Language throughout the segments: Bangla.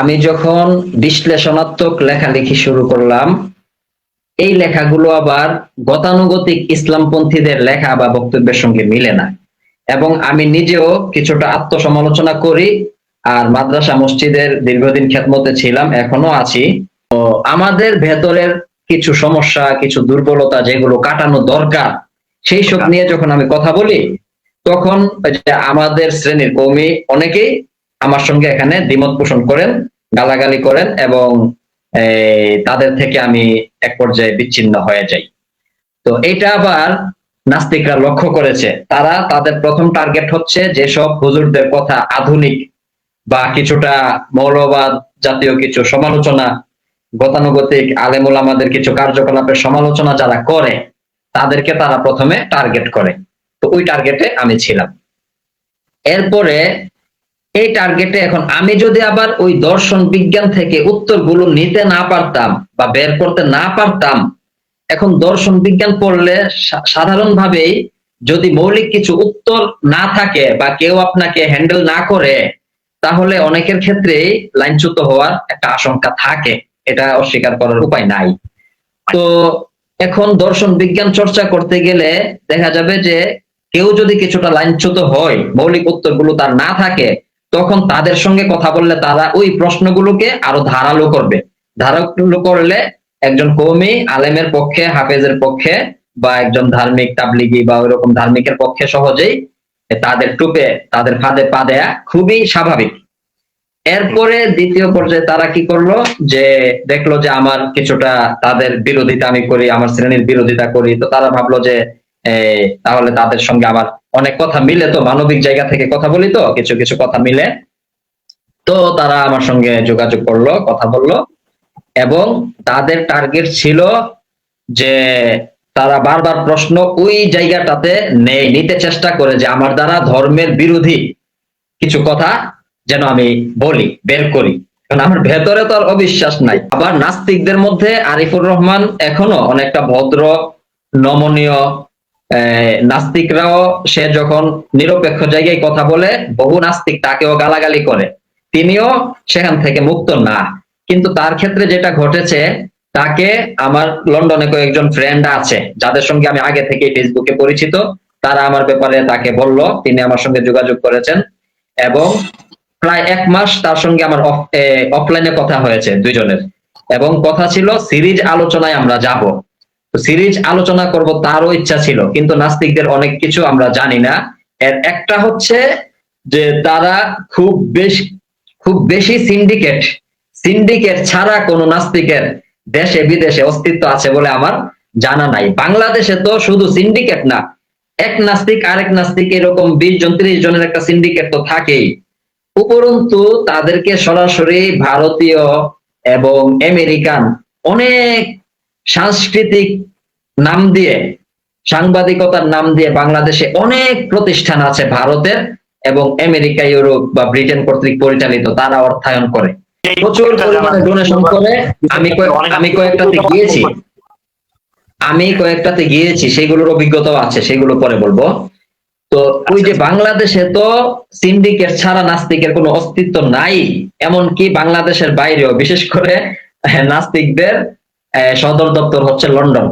আমি যখন বিশ্লেষণাত্মক লেখালেখি শুরু করলাম, এই লেখাগুলো আবার গতানুগতিক ইসলামপন্থীদের লেখা বা বক্তব্যের সঙ্গে মিলে না। এবং আমি নিজেও কিছুটা আত্মসমালোচনা করি আর মাদ্রাসা মসজিদের দীর্ঘদিন খেদমতে ছিলাম, এখনও আছি। তো আমাদের ভেতরের কিছু সমস্যা, কিছু দুর্বলতা যেগুলো কাটানো দরকার, সেই সব নিয়ে যখন আমি কথা বলি, তখন আমাদের শ্রেণির কর্মী অনেকেই আমার সঙ্গে এখানে দ্বিমত পোষণ করেন, গালাগালি করেন এবং তাদের থেকে আমি এক পর্যায়ে বিচ্ছিন্ন হয়ে যাই। তো এটা আবার নাস্তিকরা লক্ষ্য করেছে। তারা তাদের প্রথম টার্গেট হচ্ছে যেসব হুজুরদের কথা আধুনিক বা কিছুটা মৌলবাদ জাতীয় কিছু সমালোচনা, গতানুগতিক, আলেমুল আমাদের কিছু কার্যকলাপের সমালোচনা যারা করে, তাদেরকে তারা প্রথমে টার্গেট করে। তো ওই টার্গেটে আমি ছিলাম। এরপরে এই টার্গেটে এখন আমি যদি আবার ওই দর্শন বিজ্ঞান থেকে উত্তরগুলো নিতে না পারতাম বা বের করতে না পারতাম, এখন দর্শন বিজ্ঞান পড়লে সাধারণভাবেই যদি মৌলিক কিছু উত্তর না থাকে বা কেউ আপনাকে হ্যান্ডেল না করে, তাহলে অনেকের ক্ষেত্রেই লাইনচ্যুত হওয়ার একটা আশঙ্কা থাকে। এটা অস্বীকার করার উপায় নাই। তো এখন দর্শন বিজ্ঞান চর্চা করতে গেলে দেখা যাবে যে কেউ যদি কিছুটা লাইনচ্যুত হয়, মৌলিক উত্তরগুলো তার না থাকে তখন তাদের সঙ্গে কথা বললে তারা ওই প্রশ্নগুলোকে আরও ধারালো করবে। ধারালো করলে একজন কৌমি আলেমের পক্ষে, হাফেজের পক্ষে বা একজন ধার্মিক তাবলিগি বা ওইরকম ধার্মিকের পক্ষে সহজেই তাদের টুপে, তাদের ফাঁদে পা দেয়া খুবই স্বাভাবিক। এরপরে দ্বিতীয় পর্যায়ে তারা কি করল? যে দেখল যে আমার কিছুটা তাদের বিরোধিতা আমি করি, আমার শ্রেণির বিরোধিতা করি, তো তারা ভাবলো যে তাহলে তাদের সঙ্গে আবার অনেক কথা মিলে তো, মানবিক জায়গা থেকে কথা বলি তো, কিছু কিছু কথা মিলে। তো তারা আমার সঙ্গে যোগাযোগ করল, কথা বলল। এবং তাদের টার্গেট ছিল যে তারা বারবার প্রশ্ন ওই জায়গাটাতে নেই, নিতে চেষ্টা করে যে আমার দ্বারা ধর্মের বিরোধী কিছু কথা যেন আমি বলি, বের করি। কারণ আমার ভেতরে তো আর অবিশ্বাস নাই। আবার নাস্তিকদের মধ্যে আরিফুর রহমান এখনও অনেকটা ভদ্র, নমনীয় নাস্তিকরাও সে যখন নিরপেক্ষ জায়গায় কথা বলে, বহু নাস্তিক তাকেও গালাগালি করে। তিনিও সেখান থেকে মুক্ত না। কিন্তু তার ক্ষেত্রে যেটা ঘটেছে, তাকে আমার লন্ডনে কয়েকজন ফ্রেন্ড আছে, যাদের সঙ্গে আমি আগে থেকে ফেসবুকে পরিচিত। তারা আমার ব্যাপারে তাকে বলল, তিনি আমার সঙ্গে যোগাযোগ করেছেন এবং প্রায় এক মাস তার সঙ্গে আমার অফলাইনে কথা হয়েছে দুইজনের। এবং কথা ছিল, সিরিজ আলোচনায় আমরা যাব। সিরিজ আলোচনা করব তারও ইচ্ছা ছিল, কিন্তু নাস্তিকদের অনেক কিছু আমরা জানি না। এর একটা হচ্ছে যে তারা খুব বেশি খুব বেশি সিন্ডিকেট সিন্ডিকেট ছাড়া কোনো নাস্তিকের দেশে বিদেশে অস্তিত্ব আছে বলে আমার জানা নাই। বাংলাদেশে তো শুধু সিন্ডিকেট না, এক নাস্তিক আরেক নাস্তিক এরকম বিশ জন, ত্রিশ জনের একটা সিন্ডিকেট তো থাকেই। উপরন্তু তাদেরকে সরাসরি ভারতীয় এবং আমেরিকান অনেক সাংস্কৃতিক নাম দিয়ে সাংবাদিকতার নাম দিয়ে বাংলাদেশে অনেক প্রতিষ্ঠান আছে ভারতের এবং আমেরিকা ইউরোপ বা ব্রিটেন কর্তৃক পরিচালিত তারা অর্থায়ন করে। প্রচুর পরিমাণে ডোনেশন করে। আমি আমি কয়েকটাতে গিয়েছি। আমি কয়েকটাতে গিয়েছি সেগুলোর অভিজ্ঞতাও আছে সেগুলো পরে বলব। তো ওই যে বাংলাদেশে তো সিন্ডিকেট ছাড়া নাস্তিকের কোনো অস্তিত্ব নাই এমনকি বাংলাদেশের বাইরেও বিশেষ করে আহ, নাস্তিকদের সদর দপ্তর হচ্ছে লন্ডন।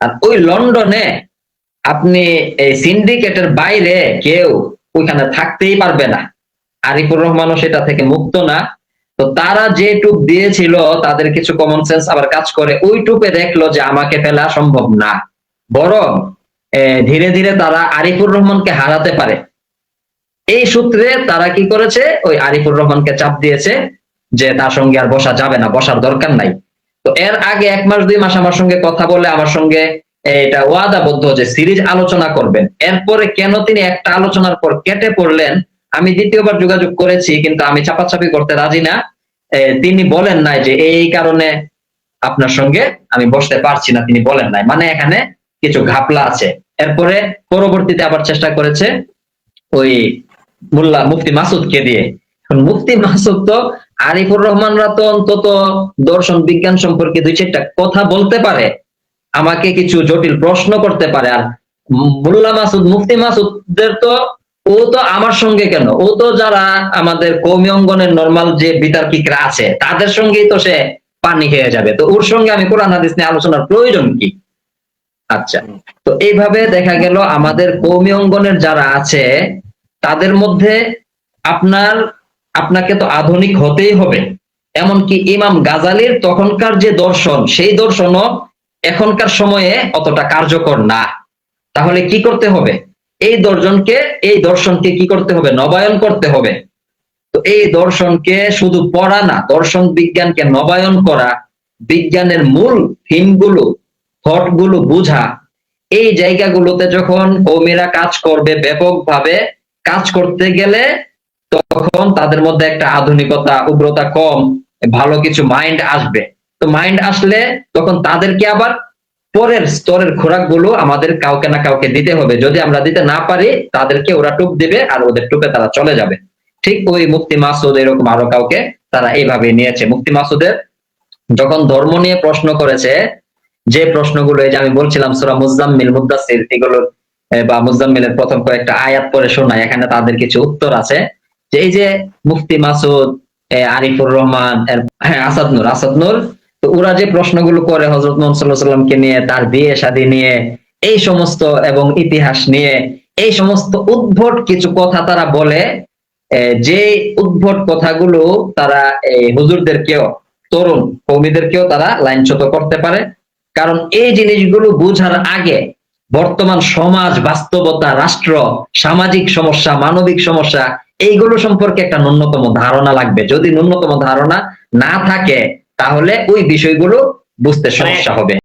আর ওই লন্ডনে আপনি এই সিন্ডিকেটের বাইরে কেউ ওইখানে থাকতেই পারবে না। আরিফুর রহমানও সেটা থেকে মুক্ত না। তো তারা যে টুপ দিয়েছিল, তাদের কিছু কমন সেন্স আবার কাজ করে, ওই টুপে দেখল যে আমাকে ফেলা সম্ভব না। বরং ধীরে ধীরে তারা আরিফুর রহমানকে হারাতে পারে। এই সূত্রে তারা কি করেছে? ওই আরিফুর রহমানকে চাপ দিয়েছে যে তার সঙ্গে আর বসা যাবে না, বসার দরকার নাই। তো এর আগে এক মাস, দুই মাস আমার সঙ্গে কথা বলে, আমার সঙ্গে এটা ওয়াদাবদ্ধ যে সিরিজ আলোচনা করবেন। এরপরে কেন তিনি একটা আলোচনার পর কেটে পড়লেন, আমি দ্বিতীয়বার যোগাযোগ করেছি, কিন্তু আমি চাপাচাপি করতে রাজি না। তিনি বলেন নাই যে এই কারণে আপনার সঙ্গে আমি বসতে পারছি না, তিনি বলেন নাই। মানে এখানে কিছু ঘাপলা আছে। এরপরে পরবর্তীতে আবার চেষ্টা করেছে ওই মোল্লা মুফতি মাসুদকে দিয়ে। মুফতি মাসুদ তো আরিফুর রহমানরা তো অন্তত দর্শন বিজ্ঞান সম্পর্কে দুই চারটা কথা বলতে পারে, আমাকে কিছু জটিল প্রশ্ন করতে পারে। আর মোল্লা মাসুদ, মুফতি মাসুদদের তো, ও তো আমার সঙ্গে কেন? ও তো যারা আমাদের কৌমি অঙ্গনের নর্মাল যে বিতার্কিকরা আছে, তাদের সঙ্গেই তো সে পানি খেয়ে যাবে। তো ওর সঙ্গে আমি কোরআন হাদিস নিয়ে আলোচনার প্রয়োজন কি? আচ্ছা তো এইভাবে দেখা গেল আমাদের কৌমি অঙ্গনের যারা আছে, তাদের মধ্যে আপনার আপনাকে তো আধুনিক হতেই হবে। এমনকি ইমাম গাজালির তখনকার যে দর্শন, সেই দর্শনও এখনকার সময়ে অতটা কার্যকর না। তাহলে কি করতে হবে? এই দর্শনকে এই দর্শনকে কি করতে হবে? নবায়ন করতে হবে। তো এই দর্শনকে শুধু পড়া না, দর্শন বিজ্ঞানকে নবায়ন করা, বিজ্ঞানের মূল থিমগুলো, থটগুলো বুঝা, এই জায়গাগুলোতে যখন কৌমিরা কাজ করবে, ব্যাপকভাবে কাজ করতে গেলে তখন তাদের মধ্যে একটা আধুনিকতা উগ্রতা কম ভালো কিছু মাইন্ড আসবে। তো মাইন্ড আসলে তখন তাদেরকে আবার পরের স্তরের খোরাকগুলো আমাদের কাউকে না কাউকে দিতে হবে। যদি আমরা দিতে না পারি তাদেরকে ওরা টুপ দিবে আর ওদের টুপে তারা চলে যাবে। ঠিক ওই মুক্তি মাসুদ এরকম আরও কাউকে তারা এইভাবে নিয়েছে। মুক্তি মাসুদের যখন ধর্ম নিয়ে প্রশ্ন করেছে যে প্রশ্নগুলো এই যে আমি বলছিলাম সুরা মুজাম্মিল মুদাসির এগুলো এ, বা মুজাম্মিলের প্রথম কয়েকটা আয়াত পরে শোনায় এখানে তাদের কিছু উত্তর আছে। এই যে মুফতি মাসুদ আরিফুর রহমান হ্যাঁ আসাদ নূর আসাদ নূর, তো ওরা যে প্রশ্নগুলো করে হজরত মোহাম্মদ নিয়ে, তার বিয়ে শাদী নিয়ে, এই সমস্ত এবং ইতিহাস নিয়ে, এই সমস্ত উদ্ভট কিছু কথা তারা বলে যে উদ্ভট কথাগুলো তারা এই হুজুরদেরকেও, তরুণ কৌমিদেরকেও তারা লাইনচ্যুত করতে পারে। কারণ এই জিনিসগুলো বুঝার আগে বর্তমান সমাজ, বাস্তবতা, রাষ্ট্র, সামাজিক সমস্যা, মানবিক সমস্যা এইগুলো সম্পর্কে একটা ন্যূনতম ধারণা লাগবে। যদি ন্যূনতম ধারণা না থাকে তাহলে ওই বিষয়গুলো বুঝতে সমস্যা হবে।